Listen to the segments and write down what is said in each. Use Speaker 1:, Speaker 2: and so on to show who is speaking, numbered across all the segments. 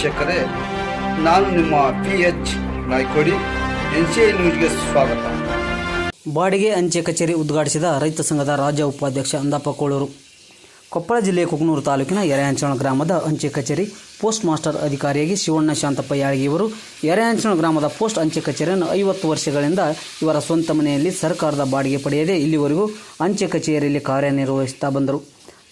Speaker 1: ವೀಕ್ಷಕರೇ ನಾನು ನಿಮ್ಮ P H Naikodi, N C I ನ್ಯೂಸ್ಗೆ ಸ್ವಾಗತ.
Speaker 2: ಬಾಡಿಗೆ ಅಂಚೆ ಕಚೇರಿ ಉದ್ಘಾಟಿಸಿದ ರೈತ ಸಂಘದ ರಾಜ್ಯ ಉಪಾಧ್ಯಕ್ಷ ಅಂದಪ್ಪ ಕೋಳೂರು ಕೊಪ್ಪಳ ಜಿಲ್ಲೆಯ ಕುಕನೂರು ತಾಲೂಕಿನ ಎರೆಹಂಚಣ ಗ್ರಾಮದ ಅಂಚೆ ಕಚೇರಿ ಪೋಸ್ಟ್ ಮಾಸ್ಟರ್ ಅಧಿಕಾರಿಯಾಗಿ ಶಿವಣ್ಣ ಶಾಂತಪ್ಪ ಯಾಳಗಿ ಇವರು. ಎರೆಹಂಚಣ ಗ್ರಾಮದ ಪೋಸ್ಟ್ ಅಂಚೆ ಕಚೇರಿಯನ್ನು ಐವತ್ತು ವರ್ಷಗಳಿಂದ ಇವರ ಸ್ವಂತ ಮನೆಯಲ್ಲಿ ಸರ್ಕಾರದ ಬಾಡಿಗೆ ಪಡೆಯದೆ ಇಲ್ಲಿವರೆಗೂ ಅಂಚೆ ಕಚೇರಿಯಲ್ಲಿ ಕಾರ್ಯನಿರ್ವಹಿಸುತ್ತಾ ಬಂದರು.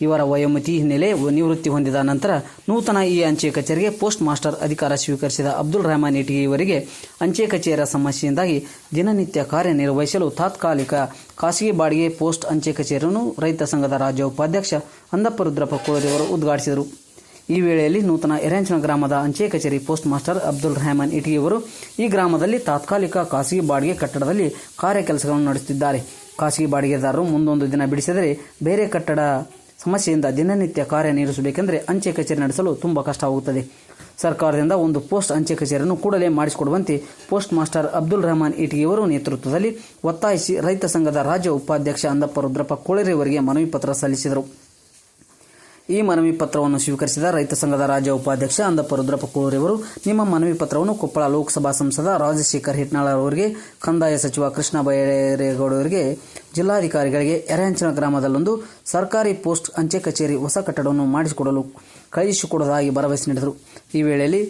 Speaker 2: ಇವರ ವಯೋಮತಿ ಹಿನ್ನೆಲೆ ನಿವೃತ್ತಿ ಹೊಂದಿದ ನಂತರ ನೂತನ ಈ ಅಂಚೆ ಕಚೇರಿಗೆ ಪೋಸ್ಟ್ ಮಾಸ್ಟರ್ ಅಧಿಕಾರ ಸ್ವೀಕರಿಸಿದ ಅಬ್ದುಲ್ ರಹಮಾನ್ ಇಟಿಗೆ ಇವರಿಗೆ ಅಂಚೆ ಕಚೇರಿಯ ಸಮಸ್ಯೆಯಿಂದಾಗಿ ದಿನನಿತ್ಯ ಕಾರ್ಯನಿರ್ವಹಿಸಲು ತಾತ್ಕಾಲಿಕ ಖಾಸಗಿ ಬಾಡಿಗೆ ಪೋಸ್ಟ್ ಅಂಚೆ ಕಚೇರಿಯನ್ನು ರೈತ ಸಂಘದ ರಾಜ್ಯ ಉಪಾಧ್ಯಕ್ಷ ಅಂದಪ್ಪ ರುದ್ರಪ್ಪ ಕೋಳರಿಯವರು ಉದ್ಘಾಟಿಸಿದರು. ಈ ವೇಳೆಯಲ್ಲಿ ನೂತನ ಎರೆಂಚನ ಗ್ರಾಮದ ಅಂಚೆ ಕಚೇರಿ ಪೋಸ್ಟ್ ಮಾಸ್ಟರ್ ಅಬ್ದುಲ್ ರೆಹಮಾನ್ ಇಟಿಗಿಯವರು ಈ ಗ್ರಾಮದಲ್ಲಿ ತಾತ್ಕಾಲಿಕ ಖಾಸಗಿ ಬಾಡಿಗೆ ಕಟ್ಟಡದಲ್ಲಿ ಕಾರ್ಯ ಕೆಲಸಗಳನ್ನು ನಡೆಸುತ್ತಿದ್ದಾರೆ. ಖಾಸಗಿ ಬಾಡಿಗೆದಾರರು ಮುಂದೊಂದು ದಿನ ಬಿಡಿಸಿದರೆ ಬೇರೆ ಕಟ್ಟಡ ಸಮಸ್ಯೆಯಿಂದ ದಿನನಿತ್ಯ ಕಾರ್ಯನಿರ್ವಹಿಸಬೇಕೆಂದರೆ ಅಂಚೆ ಕಚೇರಿ ನಡೆಸಲು ತುಂಬ ಕಷ್ಟವಾಗುತ್ತದೆ ಸರ್ಕಾರದಿಂದ ಒಂದು ಪೋಸ್ಟ್ ಅಂಚೆ ಕಚೇರಿಯನ್ನು ಕೂಡಲೇ ಮಾಡಿಸಿಕೊಡುವಂತೆ ಪೋಸ್ಟ್ ಮಾಸ್ಟರ್ ಅಬ್ದುಲ್ ರೆಹಮಾನ್ ಇಟಿಗಿಯವರು ನೇತೃತ್ವದಲ್ಲಿ ಒತ್ತಾಯಿಸಿ ರೈತ ಸಂಘದ ರಾಜ್ಯ ಉಪಾಧ್ಯಕ್ಷ ಅಂದಪ್ಪ ರುದ್ರಪ್ಪ ಕೋಳೆರೆಯವರಿಗೆ ಮನವಿ ಪತ್ರ ಸಲ್ಲಿಸಿದರು. ಈ ಮನವಿ ಪತ್ರವನ್ನು ಸ್ವೀಕರಿಸಿದ ರೈತ ಸಂಘದ ರಾಜ್ಯ ಉಪಾಧ್ಯಕ್ಷ ಅಂದಪ್ಪ ರುದ್ರಪ್ಪ ಕೋಳೂರಿಯವರು ನಿಮ್ಮ ಮನವಿ ಪತ್ರವನ್ನು ಕೊಪ್ಪಳ ಲೋಕಸಭಾ ಸಂಸದ ರಾಜಶೇಖರ್ ಹಿಟ್ನಾಳ್ ಅವರಿಗೆ ಕಂದಾಯ ಸಚಿವ ಕೃಷ್ಣ ಬೈರೇಗೌಡರಿಗೆ ಜಿಲ್ಲಾಧಿಕಾರಿಗಳಿಗೆ ಎರೆಹಂಚನ ಗ್ರಾಮದಲ್ಲೊಂದು ಸರ್ಕಾರಿ ಪೋಸ್ಟ್ ಅಂಚೆ ಕಚೇರಿ ಹೊಸ ಕಟ್ಟಡವನ್ನು ಮಾಡಿಸಿಕೊಡಲು ಕಳುಹಿಸಿಕೊಡುವುದಾಗಿ ಭರವಸೆ ನೀಡಿದರು. ಈ ವೇಳೆಯಲ್ಲಿ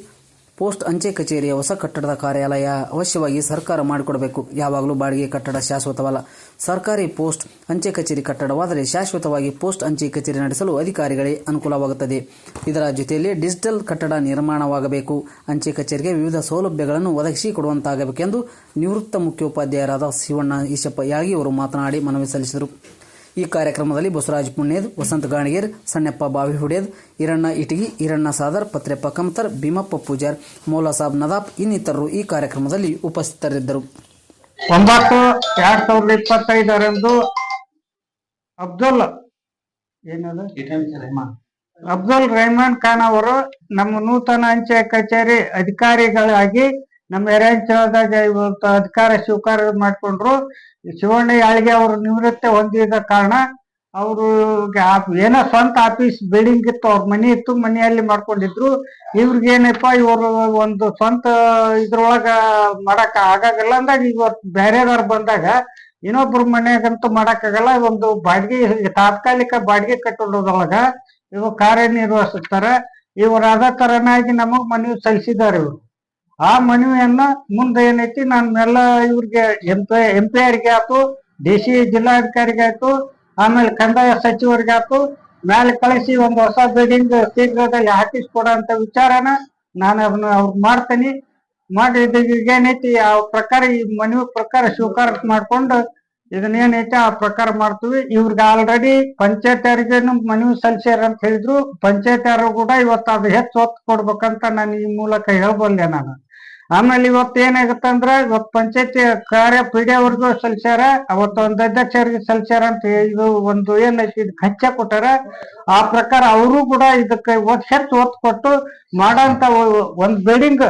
Speaker 2: ಪೋಸ್ಟ್ ಅಂಚೆ ಕಚೇರಿಯ ಹೊಸ ಕಟ್ಟಡದ ಕಾರ್ಯಾಲಯ ಅವಶ್ಯವಾಗಿ ಸರ್ಕಾರ ಮಾಡಿಕೊಡಬೇಕು. ಯಾವಾಗಲೂ ಬಾಡಿಗೆ ಕಟ್ಟಡ ಶಾಶ್ವತವಲ್ಲ. ಸರ್ಕಾರಿ ಪೋಸ್ಟ್ ಅಂಚೆ ಕಚೇರಿ ಕಟ್ಟಡವಾದರೆ ಶಾಶ್ವತವಾಗಿ ಪೋಸ್ಟ್ ಅಂಚೆ ಕಚೇರಿ ನಡೆಸಲು ಅಧಿಕಾರಿಗಳೇ ಅನುಕೂಲವಾಗುತ್ತದೆ. ಇದರ ಜೊತೆಯಲ್ಲಿ ಡಿಜಿಟಲ್ ಕಟ್ಟಡ ನಿರ್ಮಾಣವಾಗಬೇಕು. ಅಂಚೆ ಕಚೇರಿಗೆ ವಿವಿಧ ಸೌಲಭ್ಯಗಳನ್ನು ಒದಗಿಸಿ ಕೊಡುವಂತಾಗಬೇಕೆಂದು ನಿವೃತ್ತ ಮುಖ್ಯೋಪಾಧ್ಯಾಯರಾದ ಶಿವಣ್ಣ ಈಶಪ್ಪ ಯಾಗಿ ಅವರು ಮಾತನಾಡಿ ಮನವಿ ಸಲ್ಲಿಸಿದರು. ಈ ಕಾರ್ಯಕ್ರಮದಲ್ಲಿ ಬಸವರಾಜ್ ಪುಣ್ಯದ್, ವಸಂತ ಗಾಣಗೇರ್, ಸಣ್ಣಪ್ಪ ಬಾವಿ ಹುಡೇದ್ ಈರಣ್ಣ ಇಟಗಿ, ಈರಣ್ಣ ಸಾದರ್, ಪತ್ರೆಪ್ಪ ಕಮತರ್, ಭೀಮಪ್ಪ ಪೂಜಾರ್, ಮೌಲಾ ಸಾಬ್ ನದಾಬ್ ಇನ್ನಿತರರು ಈ ಕಾರ್ಯಕ್ರಮದಲ್ಲಿ ಉಪಸ್ಥಿತರಿದ್ದರು.
Speaker 3: ಒಂಬತ್ತು ಎರಡ್ ಸಾವಿರದ ಇಪ್ಪತ್ತೈದರಂದು ಅಬ್ದುಲ್ ಏನದು? ಅಬ್ದುಲ್ ರೆಹಮಾನ್ ಖಾನ್ ಅವರು ನಮ್ಮ ನೂತನ ಅಂಚೆ ಕಚೇರಿ ಅಧಿಕಾರಿಗಳಾಗಿ ನಮ್ಮ ಎರೆಂಚಲದಾಗ ಇವತ್ತು ಅಧಿಕಾರ ಸ್ವೀಕಾರ ಮಾಡಿಕೊಂಡ್ರು ಶಿವಣ್ಣ ಯಾಳಿಗೆ ಅವರು ನಿವೃತ್ತಿ ಹೊಂದಿದ ಕಾರಣ ಅವರು ಏನೋ ಸ್ವಂತ ಆಫೀಸ್ ಬಿಲ್ಡಿಂಗ್ ಇತ್ತು, ಅವ್ರ ಮನೆ ಇತ್ತು, ಮನೆಯಲ್ಲಿ ಮಾಡ್ಕೊಂಡಿದ್ರು. ಇವ್ರಿಗೇನಪ್ಪ ಇವರು ಒಂದು ಸ್ವಂತ ಇದ್ರೊಳಗ ಮಾಡಕ್ ಆಗಾಗಲ್ಲ. ಅಂದಾಗ ಇವತ್ತು ಬೇರೆದವ್ರು ಬಂದಾಗ ಇನ್ನೊಬ್ರು ಮನೆಗಂತೂ ಮಾಡಕ್ಕಾಗಲ್ಲ. ಒಂದು ಬಾಡಿಗೆ, ತಾತ್ಕಾಲಿಕ ಬಾಡಿಗೆ ಕಟ್ಟಡದೊಳಗ ಇವು ಕಾರ್ಯನಿರ್ವಹಿಸುತ್ತಾರೆ ಇವರು ಅದ ತರನಾಗಿ ನಮಗ್ ಮನವಿ ಸಲ್ಲಿಸಿದ್ದಾರೆ ಇವರು. ಆ ಮನವಿಯನ್ನ ಮುಂದೆ ಏನೈತಿ ನಾನೆಲ್ಲ ಇವ್ರಿಗೆ ಎಂ ಪಿ ಎಂ ಪಿ ಆರ್ಗೆ ಆಯ್ತು ಡಿ ಸಿ ಜಿಲ್ಲಾಧಿಕಾರಿಗೆ ಆಯ್ತು ಆಮೇಲೆ ಕಂದಾಯ ಸಚಿವರಿಗೆ ಆಯ್ತು ಮೇಲೆ ಕಳಿಸಿ ಒಂದು ಹೊಸ ಬಿಲ್ಡಿಂಗ್ ಶೀಘ್ರದಲ್ಲಿ ಹಾಕಿಸ್ಕೊಡೋ ವಿಚಾರನ ನಾನು ಅದನ್ನ ಅವ್ರ ಮಾಡ್ತೇನೆ. ಮಾಡಿ ಏನೈತಿ ಆ ಪ್ರಕಾರ ಈ ಮನವಿ ಪ್ರಕಾರ ಸ್ವೀಕಾರ ಮಾಡ್ಕೊಂಡು ಇದನ್ನ ಏನೈತಿ ಆ ಪ್ರಕಾರ ಮಾಡ್ತೀವಿ. ಇವ್ರಿಗೆ ಆಲ್ರೆಡಿ ಪಂಚಾಯತ್ರಿಗೇನು ಮನವಿ ಸಲ್ಲಿಸ್ಯಾರ ಅಂತ ಹೇಳಿದ್ರು. ಪಂಚಾಯತ್ ಕೂಡ ಇವತ್ತು ಅದು ಹೆಚ್ಚು ಒತ್ತು ಕೊಡ್ಬೇಕಂತ ನಾನು ಈ ಮೂಲಕ ಹೇಳ್ಬಲ್ಲೆ ನಾನು. ಆಮೇಲೆ ಇವತ್ತು ಏನಾಗತ್ತಂದ್ರ ಇವತ್ ಪಂಚಾಯತಿ ಕಾರ್ಯ ಪಿ ಡಿ ಅವ್ರಿಗೂ ಸಲ್ಸ್ಯಾರ, ಅವತ್ತು ಒಂದು ಅಧ್ಯಕ್ಷರಿಗೆ ಸಲ್ಸ್ಯಾರ ಅಂತ ಇದು ಒಂದು ಏನೈತಿ ಇದು ಕೊಟ್ಟಾರ. ಆ ಪ್ರಕಾರ ಅವರು ಕೂಡ ಇದಕ್ಕೆ ಹೆಚ್ಚು ಒತ್ತು ಕೊಟ್ಟು ಮಾಡಂತ ಒಂದ್ ಬಿಲ್ಡಿಂಗ್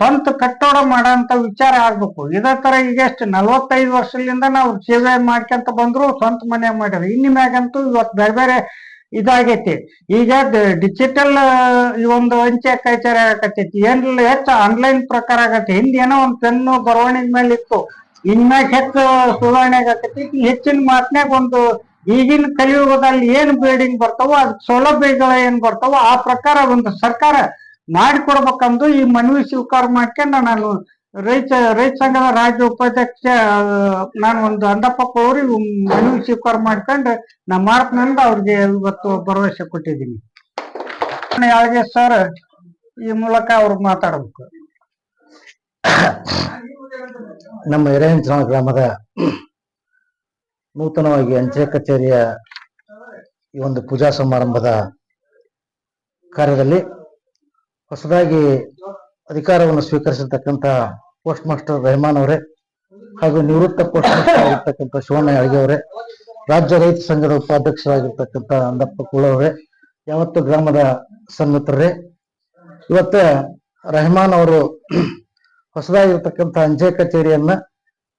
Speaker 3: ಸ್ವಂತ ಕಟ್ಟೋಡ ಮಾಡಂತ ವಿಚಾರ ಆಗ್ಬೇಕು. ಇದೇ ತರ ಈಗ ಎಷ್ಟು ನಲ್ವತ್ತೈದು ವರ್ಷದಿಂದ ನಾವು ಸೇವೆ ಮಾಡ್ಕೊಂತ ಬಂದ್ರು ಸ್ವಂತ ಮನೆ ಮಾಡ್ಯಾರ. ಇನ್ನು ಮ್ಯಾಗಂತೂ ಇವತ್ತು ಬೇರೆ ಬೇರೆ ಇದಾಗೈತಿ. ಈಗ ಡಿಜಿಟಲ್ ಒಂದು ಅಂಚೆ ಕೈಚಾರ ಆಗತೈತಿ ಏನಿಲ್ಲ ಹೆಚ್ಚು ಆನ್ಲೈನ್ ಪ್ರಕಾರ ಆಗತ್ತೆ. ಹಿಂದೆ ಏನೋ ಒಂದು ಪೆನ್ನು ಬರವಣಿಗೆ ಮೇಲೆ ಇತ್ತು. ಇನ್ಮ್ಯಾಗ ಹೆಚ್ಚು ಸುಧಾರಣೆ ಆಗತೈತಿ ಹೆಚ್ಚಿನ ಮಾತ್ನ್ಯಾಗ ಒಂದು ಈಗಿನ ಕಲಿಯುಗದಲ್ಲಿ ಏನ್ ಬಿಲ್ಡಿಂಗ್ ಬರ್ತಾವೋ, ಅದ್ ಸೌಲಭ್ಯಗಳ ಏನ್ ಬರ್ತಾವೋ, ಆ ಪ್ರಕಾರ ಒಂದು ಸರ್ಕಾರ ಮಾಡಿಕೊಡ್ಬೇಕಂದು ಈ ಮನವಿ ಸ್ವೀಕಾರ ಮಾಡ್ಕೊಂಡು ನಾನು ರೈತ ರೈತ ಸಂಘದ ರಾಜ್ಯ ಉಪಾಧ್ಯಕ್ಷ ನಾನು ಒಂದು ಅಂದಪ್ಪ ಕೋರಿ ಮನವಿ ಸ್ವೀಕಾರ ಮಾಡ್ಕೊಂಡು ನಾ ಮಾರ್ಕ್ನಿಂದ ಅವ್ರಿಗೆ ಇವತ್ತು ಭರವಸೆ ಕೊಟ್ಟಿದ್ದೀನಿ. ಯಾಳಿಗೆ ಸರ್ ಈ ಮೂಲಕ ಅವ್ರು ಮಾತಾಡ್ಬೇಕು?
Speaker 4: ನಮ್ಮ ಎರೆಹಂಚನ ಗ್ರಾಮದ ನೂತನವಾಗಿ ಅಂಚೆ ಕಚೇರಿಯ ಈ ಒಂದು ಪೂಜಾ ಸಮಾರಂಭದ ಕಾರ್ಯದಲ್ಲಿ ಹೊಸದಾಗಿ ಅಧಿಕಾರವನ್ನು ಸ್ವೀಕರಿಸಿರ್ತಕ್ಕಂಥ ಪೋಸ್ಟ್ ಮಾಸ್ಟರ್ ರೆಹಮಾನ್ ಅವರೇ ಹಾಗೂ ನಿವೃತ್ತ ಪೋಸ್ಟ್ ಮಾಸ್ಟರ್ ಆಗಿರ್ತಕ್ಕಂಥ ಶಿವಣ್ಣ ಯಾಳಗೆ ಅವರೇ, ರಾಜ್ಯ ರೈತ ಸಂಘದ ಉಪಾಧ್ಯಕ್ಷರಾಗಿರ್ತಕ್ಕಂಥ ಅಂದಪ್ಪ ಕುಳವರೇ ಯಾವತ್ತು ಗ್ರಾಮದ ಸನ್ಮಿತ್ರರೇ ಇವತ್ತ ರೆಹಮಾನ್ ಅವರು ಹೊಸದಾಗಿರ್ತಕ್ಕಂಥ ಅಂಚೆ ಕಚೇರಿಯನ್ನ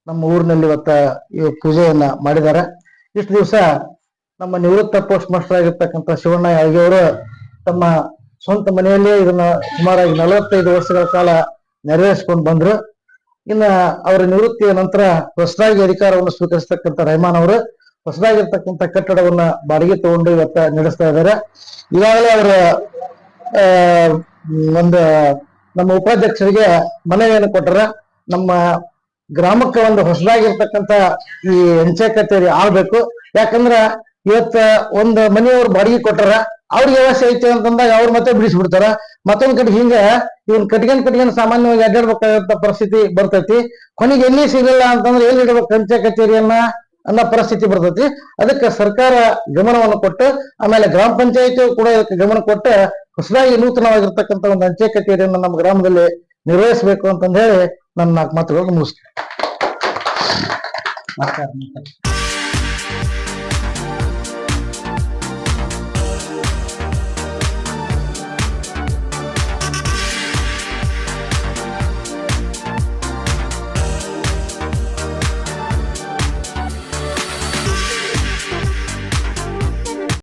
Speaker 4: ನಮ್ಮ ಊರಿನಲ್ಲಿ ಇವತ್ತ ಈ ಪೂಜೆಯನ್ನ ಮಾಡಿದ್ದಾರೆ. ಇಷ್ಟು ದಿವಸ ನಮ್ಮ ನಿವೃತ್ತ ಪೋಸ್ಟ್ ಮಾಸ್ಟರ್ ಆಗಿರ್ತಕ್ಕಂಥ ಶಿವಣ್ಣ ಯಾಳಗೆ ಅವರು ತಮ್ಮ ಸ್ವಂತ ಮನೆಯಲ್ಲೇ ಇದನ್ನ ಸುಮಾರಾಗಿ ನಲವತ್ತೈದು ವರ್ಷಗಳ ಕಾಲ ನೆರವೇರಿಸಿಕೊಂಡು ಬಂದ್ರು. ಇನ್ನ ಅವರ ನಿವೃತ್ತಿಯ ನಂತರ ಹೊಸದಾಗಿ ಅಧಿಕಾರವನ್ನು ಸ್ವೀಕರಿಸತಕ್ಕಂಥ ರೆಹಮಾನ್ ಅವರು ಹೊಸದಾಗಿರ್ತಕ್ಕಂಥ ಕಟ್ಟಡವನ್ನ ಬಾಡಿಗೆ ತಗೊಂಡು ಇವತ್ತ ನಡೆಸ್ತಾ ಇದ್ದಾರೆ. ಈಗಾಗಲೇ ಅವರ ಒಂದು, ನಮ್ಮ ಉಪಾಧ್ಯಕ್ಷರಿಗೆ ಮನವಿಯನ್ನು ಕೊಟ್ಟರೆ. ನಮ್ಮ ಗ್ರಾಮಕ್ಕೆ ಒಂದು ಹೊಸದಾಗಿರ್ತಕ್ಕಂಥ ಈ ಅಂಚೆ ಕಚೇರಿ ಆಳ್ಬೇಕು ಯಾಕಂದ್ರ ಇವತ್ತ ಒಂದ್ ಮನೆಯವ್ರು ಬಾಡಿಗೆ ಕೊಟ್ಟಾರ, ಅವ್ರಿಗೆ ವ್ಯವಸ್ಥೆ ಐತೆ ಅಂತಂದಾಗ ಅವ್ರ ಮತ್ತೆ ಬಿಡಿಸ್ಬಿಡ್ತಾರ. ಮತ್ತೊಂದ್ ಕಡೆ ಹಿಂಗ, ಇವನ್ ಕಟ್ಕೊಂಡ್ ಕಟ್ಕೊಂಡ್ ಸಾಮಾನ್ಯವಾಗಿ ಅಡ್ಡಾಡ್ಬೇಕಾದಂತ ಪರಿಸ್ಥಿತಿ ಬರ್ತೈತಿ. ಕೊನೆಗೆ ಎಲ್ಲಿ ಸಿಗಲಿಲ್ಲ ಅಂತಂದ್ರೆ ಎಲ್ಲಿ ಇಡ್ಬೇಕು ಅಂಚೆ ಕಚೇರಿಯನ್ನ ಅನ್ನೋ ಪರಿಸ್ಥಿತಿ ಬರ್ತೈತಿ. ಅದಕ್ಕೆ ಸರ್ಕಾರ ಗಮನವನ್ನು ಕೊಟ್ಟು, ಆಮೇಲೆ ಗ್ರಾಮ ಪಂಚಾಯತಿ ಕೂಡ ಇದಕ್ಕೆ ಗಮನ ಕೊಟ್ಟು, ಹೊಸದಾಗಿ ನೂತನವಾಗಿರ್ತಕ್ಕಂಥ ಒಂದು ಅಂಚೆ ಕಚೇರಿಯನ್ನು ನಮ್ಮ ಗ್ರಾಮದಲ್ಲಿ ನಿರ್ವಹಿಸಬೇಕು ಅಂತಂದ ಹೇಳಿ ನನ್ನ ನಾಲ್ಕು ಮಾತುಗಳನ್ನು ಮುಗಿಸ್ತೇನೆ.